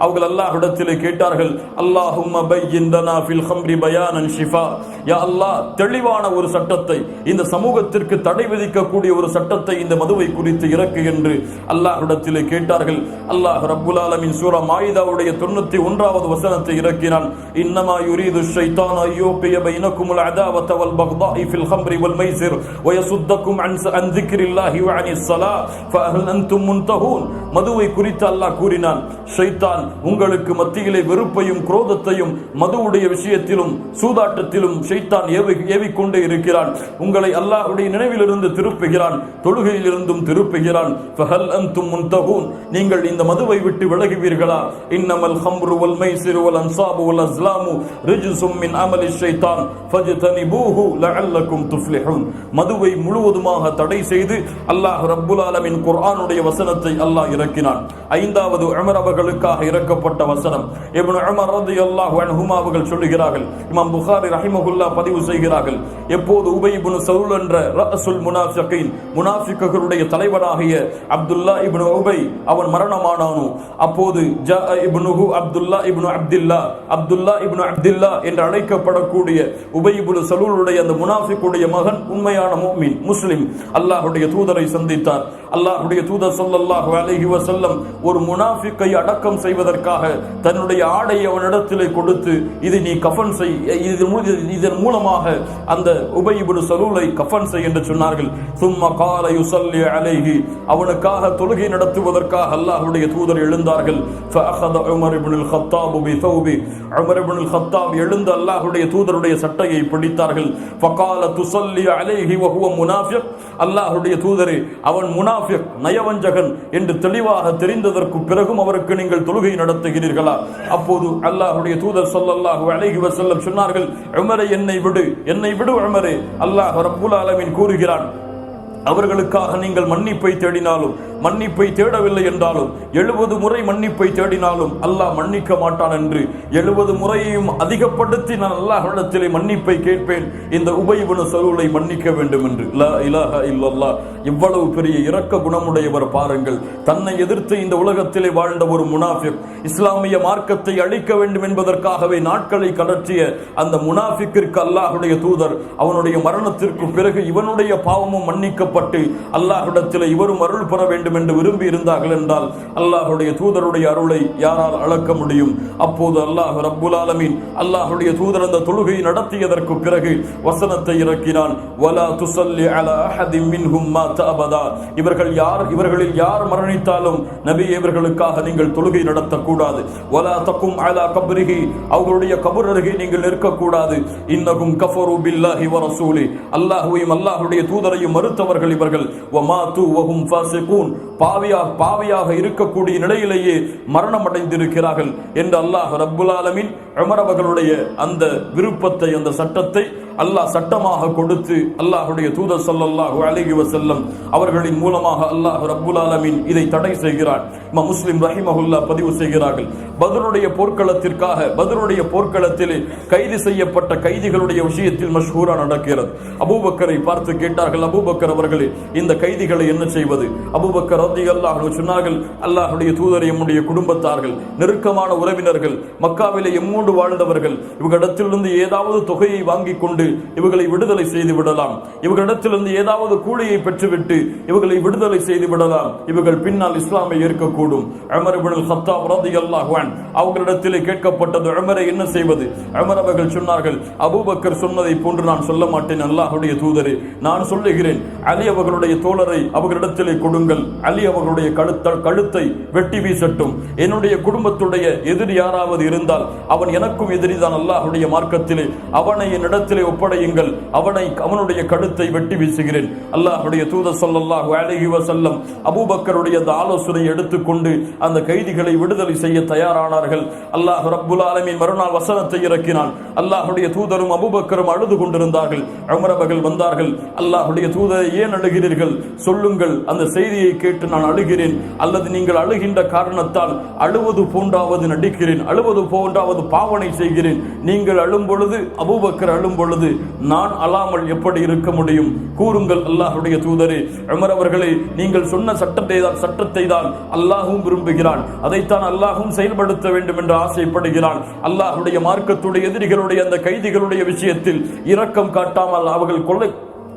அவர்கள் அல்லாஹ்விடத்திலே கேட்டார்கள் அல்லாஹும்ம பையின் லனா ஃபில் ஹம்ரி பயானன் ஷிஃபா யா அல்லாஹ் தெளிவான ஒரு சட்டத்தை இந்த சமூகத்திற்கு தடை விதிக்கக்கூடிய ஒரு சட்டத்தை இந்த மதுவை குறித்து இறக்கு என்று அல்லாஹ்விடத்திலே கேட்டார்கள் அல்லாஹ் ரப்புல் ஆலமீன் சூரா மாயிதாவுடைய தொண்ணூத்தி ஒன்றாவது வசனத்தை இறக்கினான் இன்னமா யுரீது ஷைத்தான் ஐயோப்பிய பைனக்குமுல் அதாவத வல் பக்தாஇ ஃபில் ஹம்ரி வல் மைசிர் ويصدكم عن عن ذكر الله وعن الصلاة فهل أنتم منتهون மதுவை குறித்து குறித்து அல்லாஹ் கூறினான் ஷைத்தான் உங்களுக்கு மத்தியிலே வெறுப்பையும் குரோதத்தையும் மதுவுடைய விஷயத்திலும் சூதாட்டத்திலும் ஷைத்தான் ஏவி ஏவிக்கொண்டே இருக்கிறான். உங்களை அல்லாஹுடைய நினைவிலிருந்து திருப்புகிறான் தொழுகையிலிருந்தும் திருப்புகிறான். நீங்கள் இந்த மதுவை விட்டு விலகுவீர்களா? இன்னமல் ஹம்ரு வல் மைசிரு வல் அன்சாபு வல் அஸ்லாமு ரிஜுசும் மின் அமலி ஷைத்தான். ஃபஜ்தனிபூஹு லஅல்லக்கும் துஃப்லிஹூன். மதுவை முழுவதுமாக தடை செய்து அல்லாஹ் ரப்புல் ஆலமின் குர்ஆனுடைய வசனத்தை அல்லாஹ் இறக்கினான். ஐந்தாவது உமர் அவர்களுக்காக இறக்கப்பட்ட வசனம். இப்னு உமர் ரலியல்லாஹு அன்ஹுமா அவர்கள் சொல்லுகிறார்கள் இமாம் புகாரி ரஹிமகுல்லா பதிவு செய்கிறார்கள் எப்போது உபை இப்னு சவுல் என்ற ரஅசுல் முனாஃபிகீன் முனாஃபிக்குகளுடைய தலைவராகிய அப்துல்லா இப்னு உபை அவன் மரணமானானோ அப்போது ஜா இப்னுஹு அப்துல்லா இப்னு அப்துல்லா அப்துல்லா இப்னு அப்துல்லா என்று அழைக்கப்படக்கூடிய உபை இப்னு சலூலுடைய அந்த முனாஃபிக்குடைய மகன் உண்மையான மோமின் முஸ்லிம் அல்லாஹுடைய தூதரை சந்தித்தார். அல்லாஹுடைய தூத சொல்லல்லாஹு அலஹி வசல்லம் ஒரு முனாஃபிக்கை அடக்கம் செய்வதற்காக தன்னுடைய ஆடை அவனிடத்திலே கொடுத்து இதை நீ கஃபன் செய் இது இதன் மூலமாக அந்த உபயிபுடு சலூலை கஃபன் செய் என்று சொன்னார்கள். சும்மா கால யுசல்லி அலைஹி அவனுக்காக தொழுகை நடத்துவதற்காக அல்லாஹுடைய தூதர் எழுந்தார்கள். உமர் இப்னுல் ஹத்தாப் பி தௌபி உமர் இப்னுல் ஹத்தாப் எழுந்த அல்லாஹுடைய தூதருடைய சட்டையை பிடித்தார்கள். ஃபகால துசல்லி அலைஹி வஹுவ முனாஃபிக். அல்லாஹுடைய தூதரே அவன் முனா முனாஃபிக் நயவஞ்சகன் என்று தெளிவாக தெரிந்ததற்கு பிறகும் அவருக்கு நீங்கள் தொழுகை நடத்துகிறீர்களா? அப்போது அல்லாஹுடைய தூதர் சொல்லல்லாஹு அழகி வசல்லம் சொன்னார்கள் உமரை என்னை விடு என்னை விடு உமரே. அல்லாஹ் ரப்புல் ஆலமீன் கூறுகிறான் அவர்களுக்காக நீங்கள் மன்னிப்பை தேடினாலும் மன்னிப்பை தேடவில்லை என்றாலும் எழுபது முறை மன்னிப்பை தேடினாலும் அல்லாஹ் மன்னிக்க மாட்டான் என்று எழுபது முறையையும் அதிகப்படுத்தி நான் அல்லாஹ்விடத்திலே மன்னிப்பை கேட்பேன். இந்த உபயபுன சருளை மன்னிக்க வேண்டும் என்று. லா இலாஹ இவ்வளவு பெரிய இரக்க குணமுடையவர் பாருங்கள். தன்னை எதிர்த்து இந்த உலகத்திலே வாழ்ந்த ஒரு முனாஃபிக் இஸ்லாமிய மார்க்கத்தை அழிக்க வேண்டும் என்பதற்காகவே நாட்களை கடற்றிய அந்த முனாஃபிக்கிற்கு அல்லாஹுடைய தூதர் அவனுடைய மரணத்திற்கு பிறகு இவனுடைய பாவமும் மன்னிக்க மன்னிக்கப்பட்டு அல்லாஹிடத்தில் இவரும் அருள் பெற வேண்டும் என்று விரும்பி இருந்தார்கள் என்றால் அல்லாஹுடைய தூதருடைய அருளை யாரால் அளக்க முடியும்? அப்போது அல்லாஹ் ரப்புல் ஆலமீன் அல்லாஹுடைய தூதர் அந்த தொழுகை நடத்தியதற்கு பிறகு வசனத்தை இறக்கினான். வலா துஸல்லி அலா அஹதின் மின்ஹும் மாத அபதா. இவர்கள் யார்? இவர்களில் யார் மரணித்தாலும் நபி இவர்களுக்காக நீங்கள் தொழுகை நடத்தக்கூடாது. வலா தக்கும் அலா கப்ரிஹி. அவர்களுடைய கபர் அருகே நீங்கள் நிற்கக்கூடாது. இன்னகும் கஃபரு பில்லாஹி வரசூலி அல்லாஹுவையும் அல்லாஹுடைய தூதரையும் மறுத்தவர்கள் இவர்கள் வமாத்து பாவியாக பாவியாக இருக்கக்கூடிய நிலையிலேயே மரணம் அடைந்திருக்கிறார்கள் என்று அல்லாஹ் ரப்புல் ஆலமின் அமரவர்களுடைய அந்த விருப்பத்தை அந்த சட்டத்தை அல்லாஹ் சட்டமாக கொடுத்து அல்லாஹுடைய தூதர் ஸல்லல்லாஹு அலைஹி வசல்லம் அவர்களின் மூலமாக அல்லாஹ் ரப்புல் ஆலமின் இதை தடை செய்கிறார். இமாம் முஸ்லிம் ரஹிமஹுல்லா பதிவு செய்கிறார்கள். பதிலுடைய போர்க்களத்திற்காக பத்ருடைய போர்க்களத்திலே கைது செய்யப்பட்ட கைதிகளுடைய விஷயத்தில் மஷ்ஹூரா நடக்கிறது. அபூபக்கரை பார்த்து கேட்டார்கள் அபூபக்கர் அவர்களே இந்த கைதிகளை என்ன செய்வது? அபூபக்கர் ரலியல்லாஹு அல்லாஹ் சொன்னார்கள் அல்லாஹுடைய தூதர் எம்முடைய குடும்பத்தார்கள் நெருக்கமான உறவினர்கள் மக்காவிலே எம்மூண்டு வாழ்ந்தவர்கள் இவர்களிடத்திலிருந்து ஏதாவது தொகையை வாங்கி கொண்டு இவர்களை விடுதலை செய்து விடலாம். இவர்களிடத்திலிருந்து ஏதாவது கூலியை பெற்றுவிட்டு இவர்களை விடுதலை செய்து விடலாம். இவர்கள் பின்னால் இஸ்லாமை ஏற்கக்கூடும். அமர் இப்னுல் கத்தாப் ரலியல்லாஹு அல்லாஹ்வான் அவர்களிடத்திலே கேட்கப்பட்டது அமரை என்ன செய்வது? அமர் அவர்கள் சொன்னார்கள் அபூபக்கர் சொன்னதை போன்று நான் சொல்ல மாட்டேன் அல்லாஹுடைய தூதரே. நான் சொல்லுகிறேன் அலி அவர்களுடைய தோழரை அவர்களிடத்திலே கொடுங்கள். அலி அவர்களுடைய கழுத்தல் கழுத்தை வெட்டி வீசட்டும். என்னுடைய குடும்பத்துடைய எதிரி யாராவது இருந்தால் அவன் எனக்கும் எதிரிதான் அல்லாஹுடைய மார்க்கத்திலே. அவனை என்னிடத்திலே ஒப்படையுங்கள். அவனை அவனுடைய கழுத்தை வெட்டி வீசுகிறேன். அல்லாஹுடைய தூத ஸல்லல்லாஹு அழகி வசல்லம் அபூபக்கருடைய அந்த ஆலோசனை எடுத்துக்கொண்டு அந்த கைதிகளை விடுதலை செய்ய தயாரானார்கள். அல்லாஹ் ரப்புல் ஆலமின் மறுநாள் வசனத்தை இறக்கினான். அல்லாஹுடைய தூதரும் அபூபக்கரும் அழுது கொண்டிருந்தார்கள். உமர் வந்தார்கள். அல்லாஹுடைய தூதரை ஏன் அழுகிறீர்கள்? சொல்லுங்கள். அந்த செய்தியை கேட்டு நான் அழுகிறேன். அல்லது நீங்கள் அழுகின்ற காரணத்தால் அழுவது போன்றாவது நடிக்கிறேன். அழுவது போன்றாவது பாவனை செய்கிறேன். நீங்கள் அழும் பொழுது அபூபக்கர் அழும் பொழுது பொழுது நான் அழாமல் எப்படி இருக்க முடியும்? கூறுங்கள் அல்லாஹுடைய தூதரே. உமர் அவர்களே நீங்கள் சொன்ன சட்டத்தை தான் சட்டத்தை தான் அல்லாஹும் விரும்புகிறான். அதைத்தான் அல்லாஹும் செயல்படுத்த வேண்டும் என்று ஆசைப்படுகிறான். அல்லாஹுடைய மார்க்கத்துடைய எதிரிகளுடைய அந்த கைதிகளுடைய விஷயத்தில் இரக்கம் காட்டாமல் அவர்கள் கொலை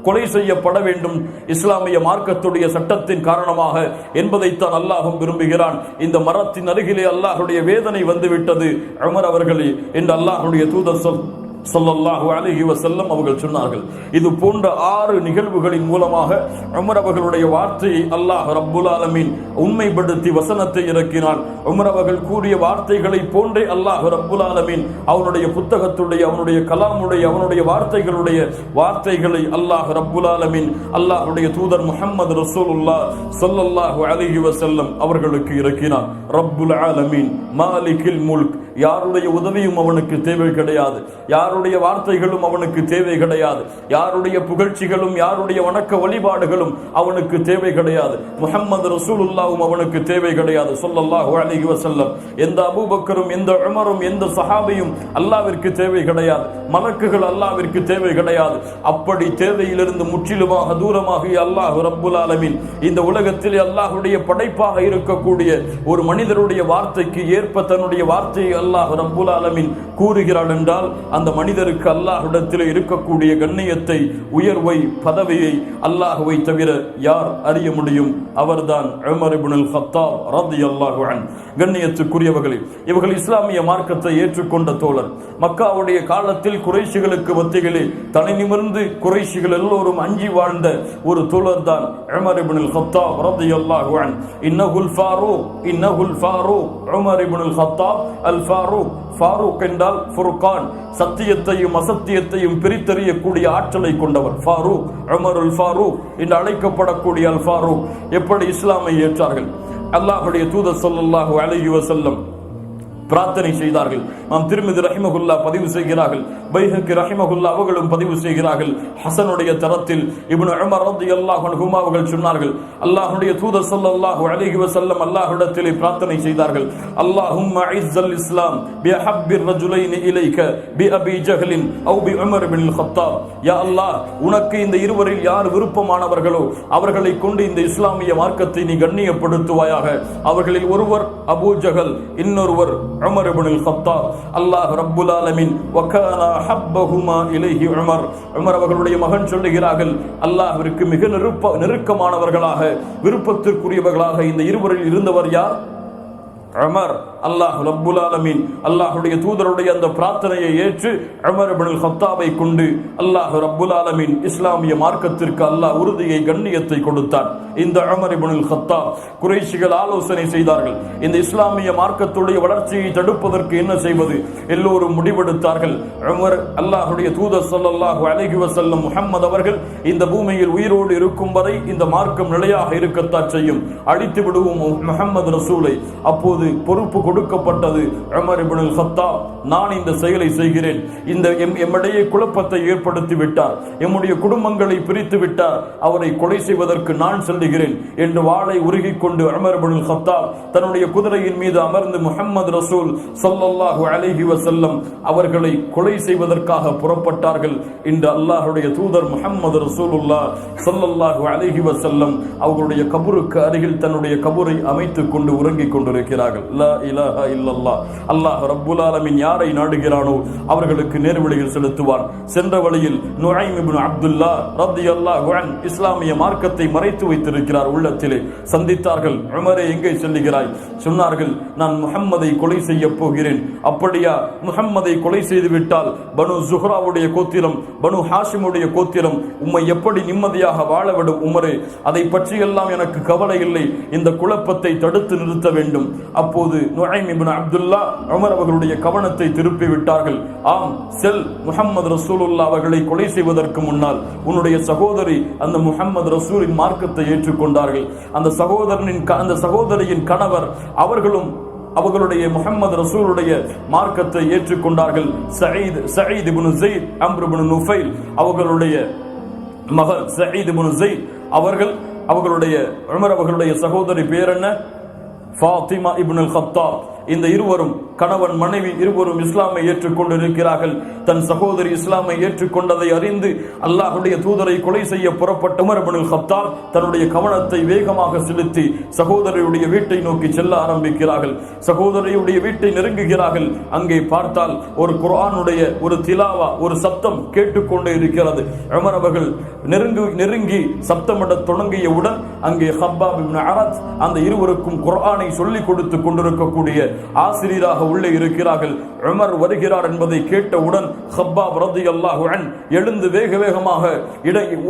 கொலை செய்யப்பட வேண்டும். இஸ்லாமிய மார்க்கத்துடைய சட்டத்தின் காரணமாக என்பதைத்தான் அல்லாஹும் விரும்புகிறான். இந்த மரத்தின் அருகிலே அல்லாஹுடைய வேதனை வந்துவிட்டது. அமர் அவர்களே என்று அல்லாஹுடைய தூதர் சொல் சொல்லல்லாஹு அலஹி வசல்லம் அவர்கள் சொன்னார்கள். இது போன்ற ஆறு நிகழ்வுகளின் மூலமாக உமர் அவர்களுடைய வார்த்தையை அல்லாஹ் ரப்புல் ஆலமீன் உண்மைப்படுத்தி வசனத்தை இறக்கினான். உமர் அவர்கள் கூறிய வார்த்தைகளை போன்றே அல்லாஹ் ரப்புல் ஆலமீன் அவனுடைய புத்தகத்துடைய அவனுடைய கலாமுடைய அவனுடைய வார்த்தைகளுடைய வார்த்தைகளை அல்லாஹ் ரப்புல் ஆலமீன் அல்லாஹுடைய தூதர் முஹம்மது ரசூலுல்லா ஸல்லல்லாஹு அலஹி வசல்லம் அவர்களுக்கு இறக்கினான். ரப்புல் ஆலமீன் மாலிகில் முல்க் யாருடைய உதவியும் அவனுக்கு தேவை கிடையாது. யாருடைய வார்த்தைகளும் அவனுக்கு தேவை கிடையாது. யாருடைய புகழ்ச்சிகளும் யாருடைய வணக்க வழிபாடுகளும் அவனுக்கு தேவை கிடையாது. முஹம்மது ரசூலுல்லாவும் அவனுக்கு தேவை கிடையாது. சொல்லல்லாஹு அலைஹி வசல்லம் எந்த அபூபக்கரும் எந்த உமரும் எந்த சஹாபியும் அல்லாவிற்கு தேவை கிடையாது. மலக்குகள் அல்லாவிற்கு தேவை கிடையாது. அப்படி தேவையிலிருந்து முற்றிலுமாக தூரமாக அல்லாஹ் ரப்புல் ஆலமின் இந்த உலகத்தில் அல்லாஹுடைய படைப்பாக இருக்கக்கூடிய ஒரு மனிதருடைய வார்த்தைக்கு ஏற்ப தன்னுடைய வார்த்தையை அல்லாஹ் ரப்புல் ஆலமீன் கூறுகிறான் என்றால் அந்த மனிதருக்கு அல்லாஹ்விடத்தில் இருக்கக்கூடிய கண்ணியத்தை உயர்வை பதவியை அல்லாஹுவை தவிர யார் அறிய முடியும்? அவர்தான் உமர் இப்னுல் கத்தாப் ரலியல்லாஹு அன்ஹு கண்ணியத்துக்குரியவர்களே இவர்கள் இஸ்லாமிய மார்க்கத்தை ஏற்றுக்கொண்ட தோழர். மக்காவுடைய காலத்தில் குறைஷிகளுக்கு மத்தியிலே தலை நிமிர்ந்து குறைஷிகள் எல்லோரும் அஞ்சி வாழ்ந்த ஒரு தோழர் தான் உமர் இப்னுல் கத்தாப் ரலியல்லாஹு அன்ஹு இன்னஹுல் Farooq இன்னஹுல் Farooq Umar ibnul Khattab al Farooq. Farooq என்றால் ஃபுர்கான். சத்தியத்தையும் அசத்தியத்தையும் பிரித்தறியக்கூடிய ஆற்றலை கொண்டவர். ஃபாரூக் அமருல் ஃபாரூக் என்று அழைக்கப்படக்கூடிய அல் ஃபாரூக். எப்படி இஸ்லாமை ஏற்றார்கள்? அல்லாஹுடைய தூதர் சொல்லல்லாஹு அலைஹி வஸல்லம் பிரார்த்தனை செய்தார்கள். நாம் திருமதி ரஹிமகுல்லா பதிவு செய்கிறார்கள். பைஹக்கு ரஹிமகுல்லா அவர்களும் பதிவு செய்கிறார்கள். ஹசனுடைய தரத்தில் இவனு உமர் ரலியல்லாஹு அன்ஹுமா அவர்கள் சொன்னார்கள் அல்லாஹுடைய தூதர் ஸல்லல்லாஹு அலைஹி வசல்லம் அல்லாஹ்விடத்திலே பிரார்த்தனை செய்தார்கள். அல்லாஹும் இஸ்ஸல் இஸ்லாம் பி அஹப்பிர் ரஜுலைன் இலைக பி அபி ஜஹலின் அவு பி உமர் பின் ஹத்தாப் யா அல்லாஹ் உனக்கு இந்த இருவரில் யார் விருப்பமானவர்களோ அவர்களை கொண்டு இந்த இஸ்லாமிய மார்க்கத்தை நீ கண்ணியப்படுத்துவாயாக. அவர்களில் ஒருவர் அபூ ஜஹல் இன்னொருவர் உமர் இப்னுல் கத்தாப் அல்லாஹ் ரப்புல் ஆலமீன் வகானா ஹப்பஹுமா இலைஹி உமர். உமர் அவர்களுடைய மகன் சொல்லுகிறார்கள் அல்லாஹ்விற்கு மிக நெருப்ப நெருக்கமானவர்களாக விருப்பத்திற்குரியவர்களாக இந்த இருவரில் இருந்தவர் யார்? உமர். அல்லாஹ் ரப்புல் ஆலமீன். அல்லாஹுடைய தூதருடைய அந்த பிரார்த்தனையை ஏற்று அமர் இப்னுல் ஹத்தாவை கொண்டு அல்லாஹ் ரப்புல் ஆலமீன் இஸ்லாமிய மார்க்கத்திற்கு அல்லாஹ் உறுதியை கண்ணியத்தை கொடுத்தார். இந்த அமர் இப்னுல் ஹத்தா குறைஷிகள் ஆலோசனை செய்தார்கள். இந்த இஸ்லாமிய மார்க்கத்துடைய வளர்ச்சியை தடுப்பதற்கு என்ன செய்வது? எல்லோரும் முடிவெடுத்தார்கள். அமர் அல்லாஹுடைய தூதர் ஸல்லல்லாஹு அலஹி வசல்லம் முஹம்மது அவர்கள் இந்த பூமியில் உயிரோடு இருக்கும் வரை இந்த மார்க்கம் நிலையாக இருக்கத்தான் செய்யும். அழித்து விடுவோம் முஹம்மது ரசூலை. அப்போது பொறுப்பு கொடுக்கப்பட்டது. உமர் இப்னுல் நான் இந்த செயலை செய்கிறேன். இந்த எம் எம்மிடையே குழப்பத்தை ஏற்படுத்தி விட்டார். எம்முடைய குடும்பங்களை பிரித்து விட்டார். அவரை கொலை செய்வதற்கு நான் செல்லுகிறேன் என்று வாளை உருகிக் கொண்டு உமர் இப்னுல் சத்தா தன்னுடைய குதிரையின் மீது அமர்ந்து முஹம்மது ரசூல் சல்லல்லாஹு அலஹி வசல்லம் அவர்களை கொலை செய்வதற்காக புறப்பட்டார்கள் இன்று அல்லாஹுடைய தூதர் முஹம்மது ரசூலுல்லா சல்லல்லாஹு அலஹி வசல்லம் அவர்களுடைய கபூருக்கு அருகில் தன்னுடைய கபூரை அமைத்துக் கொண்டு உறங்கிக் கொண்டிருக்கிறார்கள். இலாஹா இல்லல்லா அல்லாஹ் ரப்புல் ஆலமின் யாரை நாடுகிறானோ அவர்களுக்கு நேர்வழியில் செலுத்துவான். சென்ற வழியில் நுழைம் இப்னு அப்துல்லா ரலியல்லாஹு அன் இஸ்லாமிய மார்க்கத்தை மறைத்து வைத்திருக்கிறார் உள்ளத்திலே. சந்தித்தார்கள் உமரே எங்கே செல்லுகிறாய்? சொன்னார்கள் நான் முகம்மதை கொலை செய்ய போகிறேன். அப்படியா முகம்மதை கொலை செய்து விட்டால் பனு ஜுஹ்ராவுடைய கோத்திரம் பனு ஹாஷிமுடைய கோத்திரம் உம்மை எப்படி நிம்மதியாக வாழவிடும் உமரே? அதை பற்றியெல்லாம் எனக்கு கவலை இல்லை. இந்த குழப்பத்தை தடுத்து நிறுத்த வேண்டும். அப்போது நுழைம் இபின் அப்துல்லா உமர் அவர்களுடைய கவனத்தை திருப்பி விட்டார்கள். ஆம் செல் முஹம்மது ரசூலுல்லா அவர்களை கொலை செய்வதற்கு முன்னால் உன்னுடைய சகோதரி அந்த முகமது ரசூலின் மார்க்கத்தை ஏற்றுக்கொண்டார்கள். அந்த சகோதரனின் க- அந்த சகோதரியின் கணவர் அவர்களும் அவர்களுடைய முகமது ரசூலுடைய மார்க்கத்தை ஏற்றுக்கொண்டார்கள். Saeed Saeed ibnu Zaid Amr ibnu Nufail அவர்களுடைய மகள் சயீத் இபுனு ஜெயித் அவர்கள் அவர்களுடைய உமர் அவர்களுடைய சகோதரி பேர் என்ன? فاطمة ابن الخطاب. இந்த இருவரும் கணவன் மனைவி இருவரும் இஸ்லாமை ஏற்றுக்கொண்டிருக்கிறார்கள். தன் சகோதரி இஸ்லாமை ஏற்றுக்கொண்டதை அறிந்து அல்லாஹுடைய தூதரை கொலை செய்ய புறப்பட்ட உமர் ஹப்தால் தன்னுடைய கவனத்தை வேகமாக செலுத்தி சகோதரியுடைய வீட்டை நோக்கி செல்ல ஆரம்பிக்கிறார்கள். சகோதரியுடைய வீட்டை நெருங்குகிறார்கள். அங்கே பார்த்தால் ஒரு குர்ஆனுடைய ஒரு திலாவா ஒரு சப்தம் கேட்டுக்கொண்டே இருக்கிறது. உமர் அவர்கள் நெருங்கு நெருங்கி சப்தமிடத் தொடங்கியவுடன் அங்கே ஹப்பாப் அந்த இருவருக்கும் குர்ஆனை சொல்லிக் கொடுத்து கொண்டிருக்கக்கூடிய ஆசிரியராக உள்ளே இருக்கிறார்கள். உமர் வருகிறார் என்பதை கேட்டவுடன் ஹப்பா ரலியல்லாஹு அல்லாஹுடன் எழுந்து வேக வேகமாக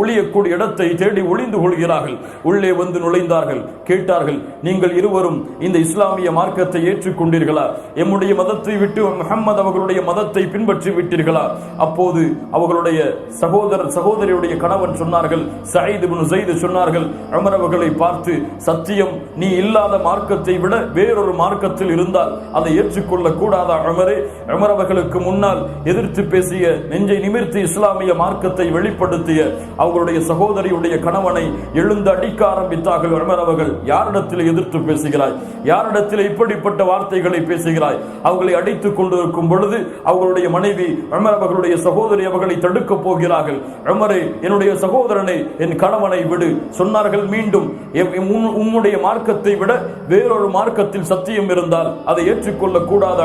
ஒளியக்கூடிய இடத்தை தேடி ஒளிந்து கொள்கிறார்கள். உள்ளே வந்து நுழைந்தார்கள். கேட்டார்கள் நீங்கள் இருவரும் இந்த இஸ்லாமிய மார்க்கத்தை ஏற்றுக்கொண்டீர்களா? எம்முடைய மதத்தை விட்டு முஹம்மது அவர்களுடைய மதத்தை பின்பற்றி விட்டீர்களா? அப்போது அவர்களுடைய சகோதரர் சகோதரியுடைய கணவன் சொன்னார்கள். சயீத் சொன்னார்கள் உமர் அவர்களை பார்த்து சத்தியம் நீ இல்லாத மார்க்கத்தை விட வேறொரு மார்க்கத்தில் இருந்து இருந்தால் அதை ஏற்றுக்கொள்ள கூடாதா உமரே? உமர் அவர்களுக்கு முன்னால் எதிர்த்து பேசிய நெஞ்சை நிமிர்த்தி இஸ்லாமிய மார்க்கத்தை வெளிப்படுத்திய அவர்களுடைய சகோதரியுடைய கணவனை எழுந்து அடிக்க ஆரம்பித்தார்கள் உமர் அவர்கள். யாரிடத்தில் எதிர்த்து பேசுகிறாய்? யாரிடத்தில் இப்படிப்பட்ட வார்த்தைகளை பேசுகிறாய்? அவர்களை அடித்துக் கொண்டிருக்கும் பொழுது அவர்களுடைய மனைவி அமர் அவர்களுடைய சகோதரி அவர்களை தடுக்கப் போகிறார்கள். அமரே என்னுடைய சகோதரனை என் கணவனை விடு. சொன்னார்கள் மீண்டும் எம்- எம் உம்முடைய மார்க்கத்தை விட வேறொரு மார்க்கத்தில் சத்தியம் இருந்தால் அதை ஏற்றுக்கொள்ள கூடாத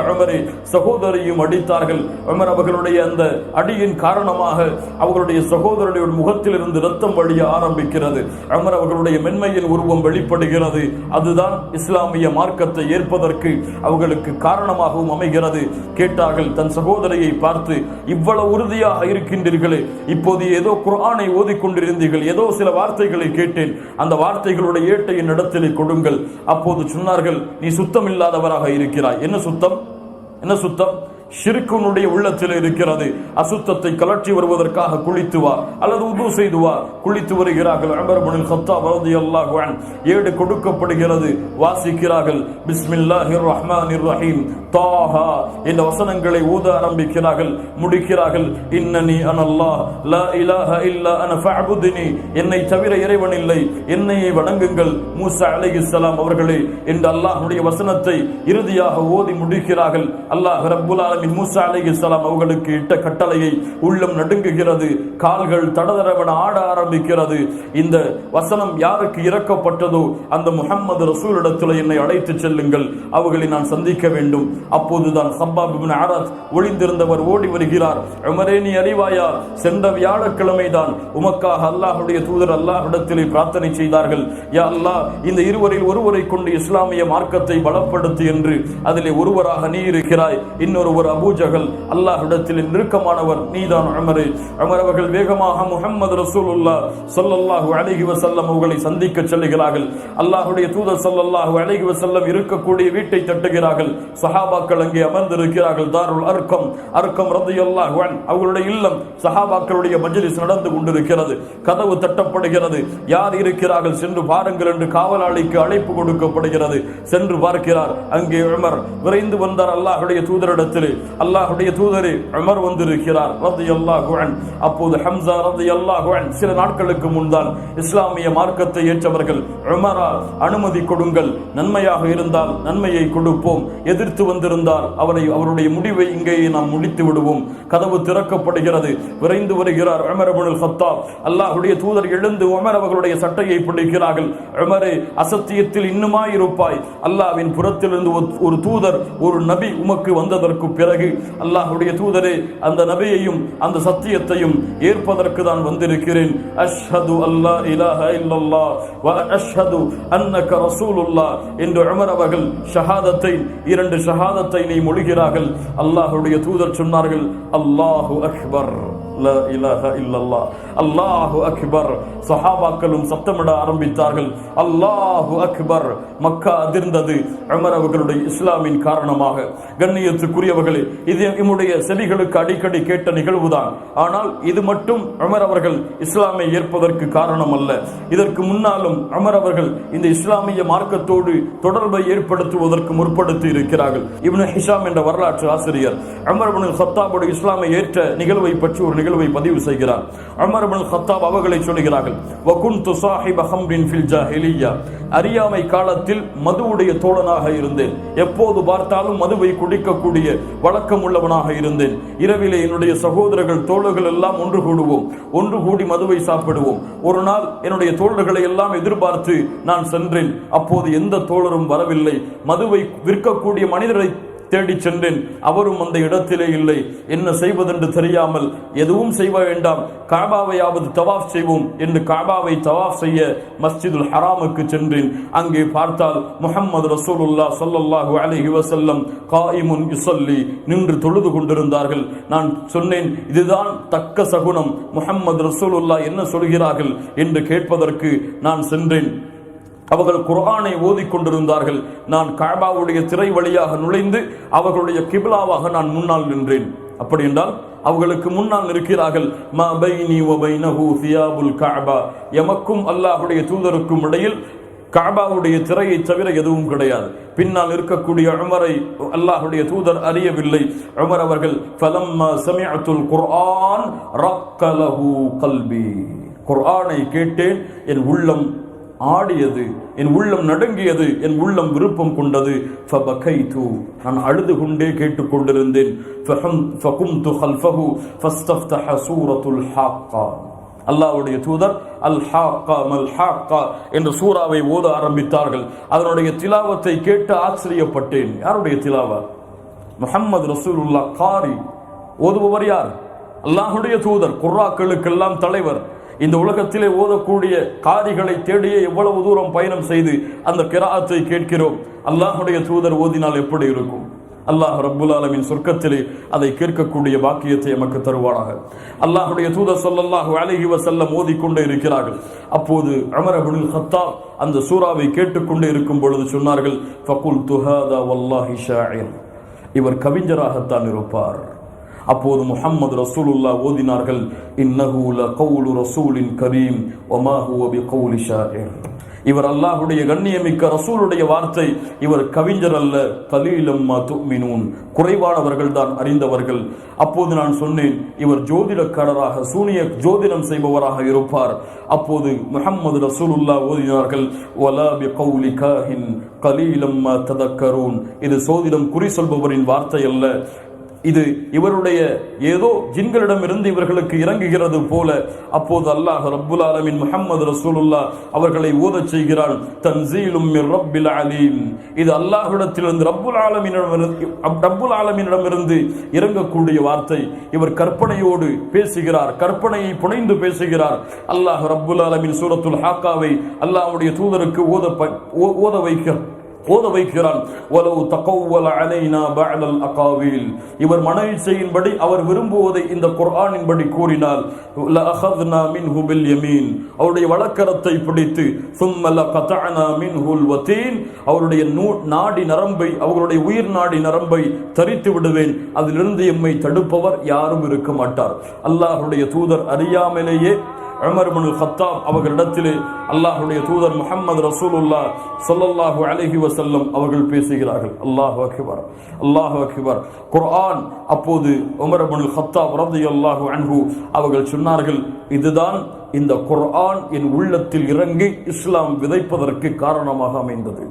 சகோதரியும் அடித்தார்கள். உமர் அவர்களுடைய அந்த அடியின் காரணமாக அவர்களுடைய சகோதரனுடைய முகத்திலிருந்து ரத்தம் வழிய ஆரம்பிக்கிறது. உமர் அவர்களுடைய மென்மையின் உருவம் வெளிப்படுகிறது. அதுதான் இஸ்லாமிய மார்க்கத்தை ஏற்பதற்கு அவர்களுக்கு காரணமாகவும் அமைகிறது. கேட்டார்கள் தன் சகோதரியை பார்த்து இவ்வளவு உறுதியாக இருக்கின்றீர்களே இப்போது ஏதோ குரானை ஓதிக்கொண்டிருந்தீர்கள் ஏதோ சில வார்த்தைகளை கேட்டேன். அந்த வார்த்தைகளுடைய ஏட்டையின் இடத்திலே கொடுங்கள். அப்போது சொன்னார்கள் நீ சுத்தமில்லாதவராக இல்லாதவராக இருக்கிறாய். என்ன சுத்தம்? என்ன சுத்தம்? ஷிருக்குனுடைய உள்ளத்தில் இருக்கிறது. அசுத்தத்தை கலற்றி வருவதற்காக குளித்து வா அல்லது உது செய்து வா. குளித்து வருகிறார்கள் உமர் சத்தா கத்தாப் ரலியல்லாஹு ஏடு கொடுக்கப்படுகிறது. வாசிக்கிறார்கள் பிஸ்மில்லாஹிர் ரஹ்மானிர் ரஹீம் தாஹா இந்த வசனங்களை ஊத ஆரம்பிக்கிறார்கள் முடிக்கிறார்கள் இன்னனி அனல்லாஹ் லா இலாஹ இல்லா அன ஃபஅபுத்னி. என்னை தவிர இறைவன் இல்லை. என்னையே வணங்குங்கள் மூசா அலைஹிஸ்ஸலாம் அவர்களே. இந்த அல்லாஹ்வுடைய வசனத்தை இறுதியாக ஓதி முடிக்கிறார்கள். அல்லாஹ் ரப்புல் ஆலமீன் மூசா அலைஹிஸ்ஸலாம் அவர்களுக்கு இட்ட கட்டளையை உள்ளம் நடுங்குகிறது கால்கள் தடதடவென ஆட ஆரம்பிக்கிறது. இந்த வசனம் யாருக்கு இறக்கப்பட்டதோ அந்த முஹம்மது ரசூலிடத்தில் என்னை அழைத்து செல்லுங்கள் அவர்களை நான் சந்திக்க வேண்டும். அப்போதுதான் ஹப்பாப் இப்னு அரத் ஒளிந்திருந்தவர் ஓடி வருகிறார். உமரே நீ அறிவாயா? சென்ற வியாழக்கிழமை தான் உமக்காக அல்லாஹுடைய தூதர் அல்லாஹ்விடத்திலே பிரார்த்தனை செய்தார்கள். யா அல்லாஹ் இந்த இருவரில் ஒருவரை கொண்டு இஸ்லாமிய மார்க்கத்தை பலப்படுத்து என்று அதிலே ஒருவராக நீ இருக்கிறாய் இன்னொருவர் அபூஜகல் அல்லாஹிடத்தில் நெருக்கமானவர் நீதான் அமரு அமர் அவர்கள் வேகமாக முஹம்மது ரசூலுல்லா சொல்லல்லாஹு அழகி வசல்லம் அவர்களை சந்திக்க செல்லுகிறார்கள். அல்லாஹுடைய தூதர் சொல்லல்லாஹு அழகி வசல்லம் இருக்கக்கூடிய வீட்டை தட்டுகிறார்கள். சஹாபாக்கள் அங்கே அமர்ந்திருக்கிறார்கள். தாருல் அர்க்கம் அர்க்கம் ரலியல்லாஹு அவர்களுடைய இல்லம் சஹாபாக்களுடைய மஜ்லிஸ் நடந்து கொண்டிருக்கிறது. கதவு தட்டப்படுகிறது. யார் இருக்கிறார்கள்? சென்று பாருங்கள் என்று காவலாளிக்கு அழைப்பு கொடுக்கப்படுகிறது. சென்று பார்க்கிறார். அங்கே உமர் விரைந்து வந்தார். அல்லாஹுடைய தூதரிடத்திலே அல்லாஹுடைய தூதரே அமர் வந்திருக்கிறார் ரலியல்லாஹு அன். அப்போது ஹம்சா ரலியல்லாஹு அன். சில நாட்களுக்கு முன்தான் இஸ்லாமிய மார்க்கத்தை ஏற்றவர்கள் உமரா அனுமதி கொடுங்கள் நன்மையாக இருந்தால் நன்மையை கொடுப்போம். எதிர்த்து வந்திருந்தால் அவரை அவருடைய முடிவை இங்கேயே நாம் முடித்து விடுவோம். கதவு திறக்கப்படுகிறது விரைந்து வருகிறார் உமர் அபுல் சத்தாப் அல்லாஹுடைய தூதர் எழுந்து உமர் அவர்களுடைய சட்டையை பிடிக்கிறார்கள். உமரே அசத்தியத்தில் இன்னுமாய் இருப்பாய் அல்லாவின் புறத்திலிருந்து ஒரு தூதர் ஒரு நபி உமக்கு வந்ததற்கு பிறகு பிறகு அல்லாஹுடைய தூதரே அந்த நபியையும் அந்த சத்தியத்தையும் ஏற்பதற்கு தான் வந்திருக்கிறேன். அஷ்ஹது அல்லா இலாஹ இல்லல்லாஹ் வ அஷ்ஹது அன்னக ரசூலுல்லாஹ் என்று உமர் அவர்கள் ஷஹாதத்தை இரண்டு ஷஹாதத்தை நீ மொழிகிறார்கள். அல்லாஹுடைய தூதர் சொன்னார்கள் அல்லாஹு அக்பர். லா இலாஹ இல்லல்லாஹ் அல்லாஹு அக்பர் சஹாபாக்களும் சத்தமிட ஆரம்பித்தார்கள். அல்லாஹு அக்பர் மக்கா அதிர்ந்தது. அமர் அவர்களுடைய இஸ்லாமின் காரணமாக. கண்ணியத்துக்குரியவர்களே இது நம்முடைய செவிகளுக்கு அடிக்கடி கேட்ட நிகழ்வுதான். ஆனால் இது மட்டும் அமர் அவர்கள் இஸ்லாமை ஏற்பதற்கு காரணம் அல்ல இதற்கு முன்னாலும் அமர் அவர்கள் இந்த இஸ்லாமிய மார்க்கத்தோடு தொடர்பை ஏற்படுத்துவதற்கு முற்படுத்தி இருக்கிறார்கள். இப்னு ஹிஷாம் என்ற வரலாற்று ஆசிரியர் அமர் சத்தாபுடைய இஸ்லாமை ஏற்ற நிகழ்வை பற்றி ஒரு நிகழ்வு நிகழ்வை பதிவு செய்கிறார். அமர் இப்னு ஹத்தாப் அவர்களை சொல்கிறார்கள் வகுன்து சாஹிப ஹம்ரின் ஃபில் ஜாஹிலிய்யா அறியாமை காலத்தில் மதுவுடைய தோழனாக இருந்தேன். எப்போது பார்த்தாலும் மதுவை குடிக்கக்கூடிய வழக்கம் உள்ளவனாக இருந்தேன். இரவிலே என்னுடைய சகோதரர்கள் தோழர்கள் எல்லாம் ஒன்று கூடுவோம். ஒன்று கூடி மதுவை சாப்பிடுவோம். ஒரு நாள் என்னுடைய தோழர்களை எல்லாம் எதிர்பார்த்து நான் சென்றேன். அப்போது எந்த தோழரும் வரவில்லை. மதுவை விற்கக்கூடிய மனிதரை தேடி சென்றேன். அவரும் அந்த இடத்திலே இல்லை. என்ன செய்வதென்று தெரியாமல் எதுவும் செய்ய வேண்டாம். காபாவையாவது தவாஃப் செய்வோம் என்று காபாவை தவாஃப் செய்ய மஸ்ஜிதுல் ஹராமுக்கு சென்றேன். அங்கே பார்த்தால் முகமது ரசூலுல்லா ஸல்லல்லாஹு அலைஹி வசல்லம் காயிமுன் யுஸல்லி நின்று தொழுது கொண்டிருந்தார்கள். நான் சொன்னேன் இதுதான் தக்க சகுனம். முகமது ரசூலுல்லா என்ன சொல்கிறார்கள்? என்று கேட்பதற்கு நான் சென்றேன். அவர்கள் குர்ஆனை ஓதிக் கொண்டிருந்தார்கள். நான் காபாவுடைய திரை வழியாக நுழைந்து அவர்களுடைய கிபிலாவாக நான் முன்னால் நின்றேன். அப்படி என்றால் அவர்களுக்கு முன்னால் இருக்கிறார்கள் மா பைனி வ பைனஹு சியாபுல் கஅபா எமக்கும் அல்லாஹ்வுடைய தூதருக்கும் இடையில் காபாவுடைய திரையை தவிர எதுவும் கிடையாது. பின்னால் இருக்கக்கூடிய உமரை அல்லாஹ்வுடைய தூதர் அறியவில்லை. உமர் அவர்கள் ஃபலம்மா சமிஅத்துல் குர்ஆன் ரக்கலஹு கல்பி. குர்ஆனை கேட்டேன் என் உள்ளம் ஆடியது என் உள்ளம் நடுங்கியது என் உள்ளம் விருப்பம் கொண்டது. ஃபபகைது நான் அழுது கொண்டே கேட்டுக்கொண்டிருந்தேன் ஃபஹம் ஃபகும்து ஹல்ஃபஹு ஃபஸ்தஃப்தஹ சூரத்துல் ஹாக்கா. அல்லாஹ்வுடைய தூதர் அல் ஹாக்கா மல் ஹாக்கா என்ற சூறாவை ஓத ஆரம்பித்தார்கள். அதனுடைய திலாவத்தை கேட்டு ஆச்சரியப்பட்டேன். யாருடைய திலாவா? முஹம்மது ரசூலுல்லா காரி. ஓதுபவர் யார்? அல்லாஹுடைய தூதர் குர்ராக்களுக்கெல்லாம் தலைவர். இந்த உலகத்திலே ஓதக்கூடிய காரிகளை தேடியே எவ்வளவு தூரம் பயணம் செய்து அந்த கிராத்தை கேட்கிறோம். அல்லாஹுடைய தூதர் ஓதினால் எப்படி இருக்கும்? அல்லாஹ் ரப்புல் ஆலமின் சொர்க்கத்திலே அதை கேட்கக்கூடிய பாக்கியத்தை எமக்கு தருவானாக. அல்லாஹுடைய தூதர் சொல்லல்லாஹு அலைஹி வஸல்லம் ஓதிக்கொண்டே இருக்கிறார்கள். அப்போது அமர் அபுல் அந்த சூறாவை கேட்டுக்கொண்டே இருக்கும் பொழுது சொன்னார்கள் ஃபகுல் துஹாதா வல்லாஹி ஷாயின் இவர் கவிஞராகத்தான் இருப்பார். அப்போது முஹம்மது ரசூலுல்லா ஓதினார்கள் இன்னஹு கவுலு ரசூலின் கரீம் வமா கவுலிஷா பிகவுலி ஷாயிர். இவர் அல்லாஹுடைய கண்ணியமிக்க ரசூலுடைய வார்த்தை இவர் கவிஞர் அல்ல கலீலம்மா துமினூன் குறைவானவர்கள் தான் அறிந்தவர்கள். அப்போது நான் சொன்னேன் இவர் ஜோதிடக்காரராக சூனிய ஜோதிடம் செய்பவராக இருப்பார். அப்போது முஹம்மது ரசூலுல்லா ஓதினார்கள் வலா பிகவுலி காஹின் கலீலம்மா ததக்கரூன். இது சோதிடம் குறி சொல்பவரின் வார்த்தை அல்ல. இது இவருடைய ஏதோ ஜின்களிடம் இருந்து இவர்களுக்கு இறங்குகிறது போல. அப்போது அல்லாஹ் ரப்புல் ஆலமின் முஹம்மது ரசூலுல்லா அவர்களை ஊதச் செய்கிறான். தன்சீலும் ரப்பில் அலீம். இது அல்லாஹ்விடத்திலிருந்து ரப்புல் ஆலமினிடமிருந்து ரப்புல் ஆலமினிடமிருந்து இறங்கக்கூடிய வார்த்தை. இவர் கற்பனையோடு பேசுகிறார் கற்பனையை புனைந்து பேசுகிறார். அல்லாஹ் ரப்புல் ஆலமின் சூரத்துல் ஹாக்காவை அல்லாஹ்வுடைய தூதருக்கு ஓத ப- ஓ- ஓத வைக்கிறார் ஓத வைக்கிறான் இவர் மனைவி செய்யும்படி அவர் விரும்புவதை இந்த குர்ஆனின்படி கூறினால் யமீன். அவருடைய வழக்கரத்தை பிடித்து சும்மல கதானா மின் ஹுல் வத்தீன் அவருடைய நூ நாடி நரம்பை அவர்களுடைய உயிர் நாடி நரம்பை தரித்து விடுவேன். அதிலிருந்து எம்மை தடுப்பவர் யாரும் இருக்க மாட்டார். அல்லாஹருடைய தூதர் அறியாமலேயே உமர் ஹத்தாப் அவர்களிடத்திலே அல்லாஹுடைய தூதர் முஹம்மது ரசூலுல்லா சொல்லல்லாஹு அலஹி வசல்லம் அவர்கள் பேசுகிறார்கள். அல்லாஹ் அக்பர் அல்லாஹ் அக்பர். குர்ஆன் அப்போது உமர் ஹத்தாப் ரதி அல்லாஹு அன்ஹு அவர்கள் சொன்னார்கள் இதுதான் இந்த குர்ஆன் என் உள்ளத்தில் இறங்கி இஸ்லாம் விதைப்பதற்கு காரணமாக அமைந்தது.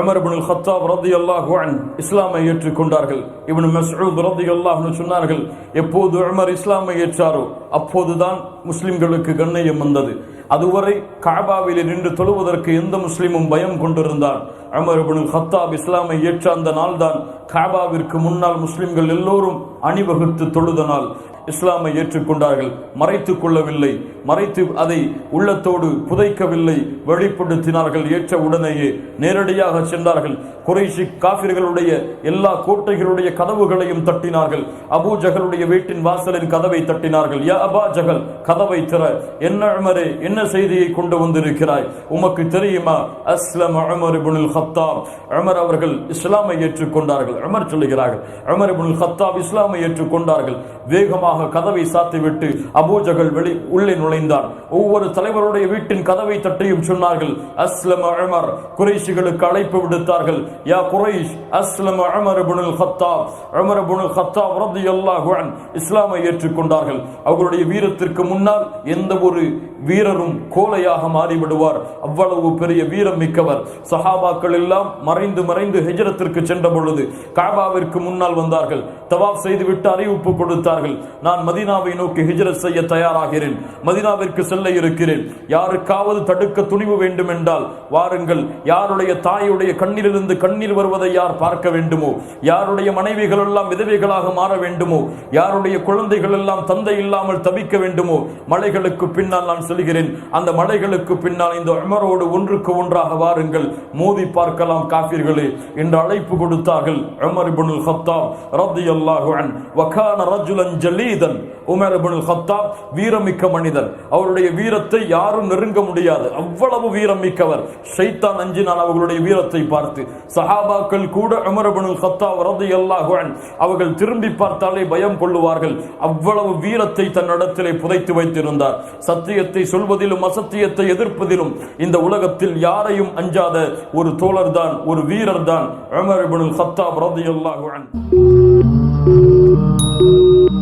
உமர் இப்னு கத்தாப் ரலியல்லாஹு அன் இஸ்லாமை ஏற்றுக்கொண்டார்கள். இவனு மஸ்ஊத் ரலியல்லாஹு அல்லாஹ்னு சொன்னார்கள் எப்போது உமர் இஸ்லாமை ஏற்றாரோ அப்போதுதான் முஸ்லிம்களுக்கு கண்ணியம் வந்தது. அதுவரை காபாவில் நின்று தொழுவதற்கு எந்த முஸ்லிமும் பயம் கொண்டிருந்தார் உமர் இப்னு ஹத்தாப் இஸ்லாமை ஏற்ற அந்த நாள்தான் காபாவிற்கு முன்னால் முஸ்லிம்கள் எல்லோரும் அணிவகுத்து தொழுதனால் இஸ்லாமை ஏற்றுக்கொண்டார்கள். மறைத்து கொள்ளவில்லை. மறைத்து அதை உள்ளத்தோடு புதைக்கவில்லை. வெளிப்படுத்தினார்கள். ஏற்ற உடனேயே நேரடியாக சென்றார்கள். குறைஷி காபிர்களுடைய எல்லா கோட்டைகளுடைய கதவுகளையும் தட்டினார்கள். அபூஜகளுடைய வீட்டின் வாசலின் கதவை தட்டினார்கள். யா அபா கதவை திற. என்ன அமரே என்ன செய்தியை கொண்டு வந்திருக்கிறாய்? உமக்கு தெரியுமா? அஸ்லம் அமர் இபுனில் ஹத்தாப் அமர் அவர்கள் இஸ்லாமை ஏற்றுக்கொண்டார்கள். அமர் சொல்லுகிறார்கள். அமர் இபுனில் ஹத்தாப் இஸ்லாம் இஸ்லாமை ஏற்றுக்கொண்டார்கள் வேகமாக கதவை சாத்திவிட்டு அபூஜகல் வெளி உள்ளே நுழைந்தான் ஒவ்வொரு தலைவருடைய வீட்டின் கதவை தட்டியும் சொன்னார்கள் அஸ்லம் அமர். குறைஷிகளுக்கு அழைப்பு விடுத்தார்கள் யா குறைஷ் அஸ்லம் அமர் புனுல் ஹத்தாப் அமர் புனுல் ஹத்தாப் ரலியல்லாஹு அல்லாஹுவன் இஸ்லாமை ஏற்றுக்கொண்டார்கள் அவர்களுடைய வீரத்திற்கு முன்னால் எந்த ஒரு வீரரும் கோலையாக மாறிவிடுவார். அவ்வளவு பெரிய வீரம் மிக்கவர். சஹாபாக்கள் எல்லாம் மறைந்து மறைந்து ஹிஜ்ரத்திற்கு சென்ற பொழுது காபாவிற்கு முன்னால் வந்தார்கள். தவாப் செய்துவிட்டு அறிவிப்பு கொடுத்தார்கள். நான் மதீனாவை நோக்கி ஹிஜ்ரத் செய்ய தயாராகிறேன். மதீனாவிற்கு செல்ல இருக்கிறேன். யாருக்காவது தடுக்க துணிவு வேண்டும் என்றால் வாருங்கள். யாருடைய தாயுடைய கண்ணிலிருந்து கண்ணீர் வருவதை யார் பார்க்க வேண்டுமோ? யாருடைய மனைவிகள் எல்லாம் விதவைகளாக மாற வேண்டுமோ? யாருடைய குழந்தைகள் எல்லாம் தந்தை இல்லாமல் தவிக்க வேண்டுமோ? மலைகளுக்கு பின்னால் நான் செல்கிறேன். அந்த மலைகளுக்கு பின்னால் இந்த உமரோடு ஒன்றுக்கு ஒன்றாக வாருங்கள். மோதி பார்க்கலாம் காப்பீர்களே என்று அழைப்பு கொடுத்தார்கள் உமர் இப்னுல் ரத்தியல் ரலியல்லாஹு அன். வகான ரஜுலன் ஜலீதன். உமர் வீரமிக்க மனிதன். அவருடைய வீரத்தை யாரும் நெருங்க முடியாது. அவ்வளவு வீரம் மிக்கவர். ஷைத்தான் அஞ்சினான் அவர்களுடைய வீரத்தை பார்த்து சஹாபாக்கள் கூட உமர் அன். அவர்கள் திரும்பி பார்த்தாலே பயம் கொள்ளுவார்கள். அவ்வளவு வீரத்தை தன்னிடத்திலே புதைத்து வைத்திருந்தார். சத்தியத்தை சொல்வதிலும் அசத்தியத்தை எதிர்ப்பதிலும் இந்த உலகத்தில் யாரையும் அஞ்சாத ஒரு தோழர் தான் ஒரு வீரர் தான் உமர் இப்னுல் கத்தாப் ரலியல்லாஹு Oh